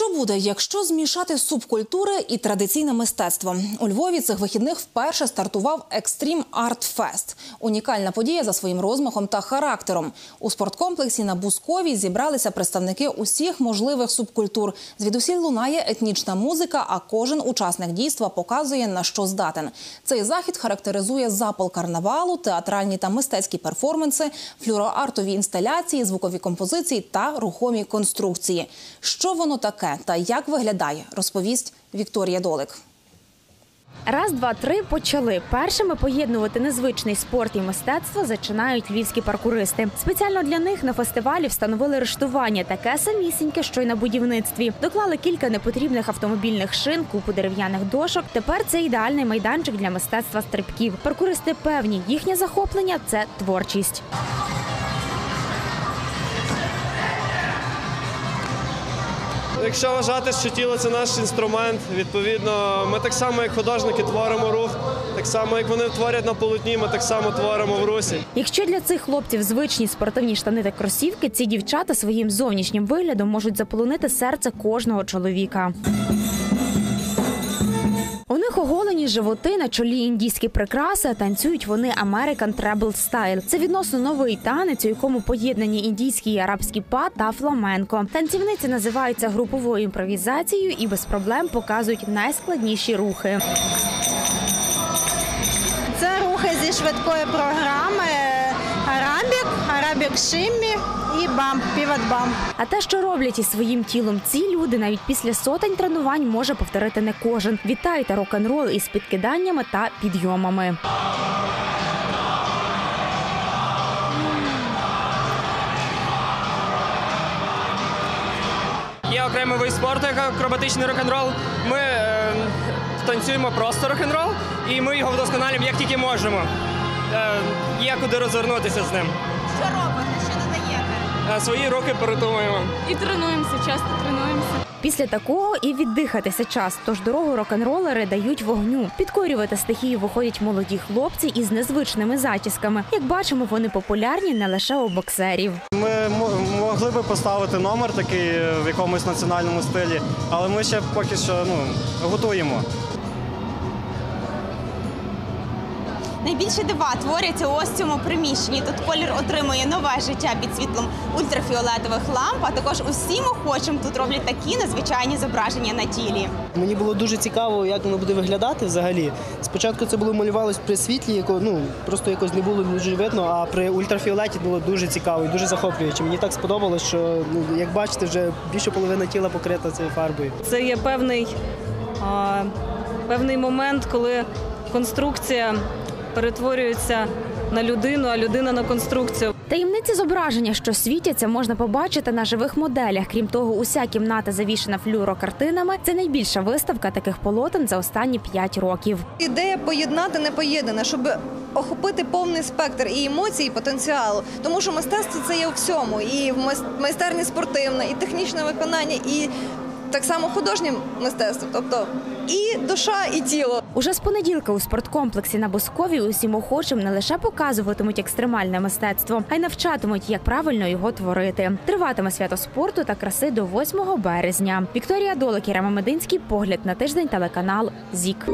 Що буде, якщо змішати субкультури і традиційне мистецтво? У Львові цих вихідних вперше стартував Екстрім Арт Фест. Унікальна подія за своїм розмахом та характером. У спорткомплексі на Бусковій зібралися представники усіх можливих субкультур. Звідусіль лунає етнічна музика, а кожен учасник дійства показує на що здатен. Цей захід характеризує запал карнавалу, театральні та мистецькі перформанси, флюроартові інсталяції, звукові композиції та рухомі конструкції. Що воно таке та як виглядає, розповість Вікторія Долик. Раз, два, три почали. Першими поєднувати незвичний спорт і мистецтво зачинають львівські паркуристи. Спеціально для них на фестивалі встановили рештування, таке самісіньке, що й на будівництві. Доклали кілька непотрібних автомобільних шин, купу дерев'яних дошок. Тепер це ідеальний майданчик для мистецтва стрибків. Паркуристи певні, їхнє захоплення це творчість. Якщо вважати, що тіло це наш інструмент, відповідно, ми так само, як художники, творимо рух, так само, як вони творять на полотні, ми так само творимо в русі. Якщо для цих хлопців звичні спортивні штани та кросівки, ці дівчата своїм зовнішнім виглядом можуть заполонити серце кожного чоловіка. У них оголені животи на чолі індійські прикраси, а танцюють вони American Treble Style. Це відносно новий танець, у якому поєднані індійський і арабський па та фламенко. Танцівниці називаються груповою імпровізацією і без проблем показують найскладніші рухи. Це рухи зі швидкої програми Арабік Шиммі і бамп, піват бамп. А те, що роблять із своїм тілом ці люди, навіть після сотень тренувань може повторити не кожен. Вітайте рок-н-рол із підкиданнями та підйомами. Є окремий вид спорту, як акробатичний рок-н-рол. Ми е, танцюємо просто рок-н-рол, і ми його вдосконалюємо як тільки можемо. Е, є куди розвернутися з ним. Що робите? Що додаєте? Е, свої руки перетумуємо. І тренуємося, часто тренуємося. Після такого і віддихатися час. Тож дорогу рок-н-ролери дають вогню. Підкорювати стихію виходять молоді хлопці із незвичними зачісками. Як бачимо, вони популярні не лише у боксерів. Ми мо- могли би поставити номер такий е, в якомусь національному стилі, але ми ще поки що ну, готуємо. Найбільше дива творяться ось в цьому приміщенні. Тут колір отримує нове життя під світлом ультрафіолетових ламп. А також усім охочим тут роблять такі незвичайні зображення на тілі. Мені було дуже цікаво, як воно буде виглядати взагалі. Спочатку це було малювалось при світлі, яко, ну просто якось не було дуже видно, а при ультрафіолеті було дуже цікаво і дуже захоплююче. Мені так сподобалось, що ну як бачите, вже більше половина тіла покрита цією фарбою. Це є певний, а, певний момент, коли конструкція перетворюється на людину, а людина на конструкцію. Таємниці зображення, що світяться, можна побачити на живих моделях. Крім того, уся кімната завішена флюрокартинами. Це найбільша виставка таких полотен за останні п'ять років. Ідея поєднати непоєднане, щоб охопити повний спектр і емоцій, і потенціалу. Тому що мистецтво це є у всьому. І в майстерні спортивне, і технічне виконання, і так само художнім мистецтвом, Тобто і душа, і тіло. Уже з понеділка у спорткомплексі на Боскові усім охочим не лише показуватимуть екстремальне мистецтво, а й навчатимуть, як правильно його творити. Триватиме свято спорту та краси до 8 березня. Вікторія Долик, Ірема Мединський, погляд на тиждень, телеканал ЗІК.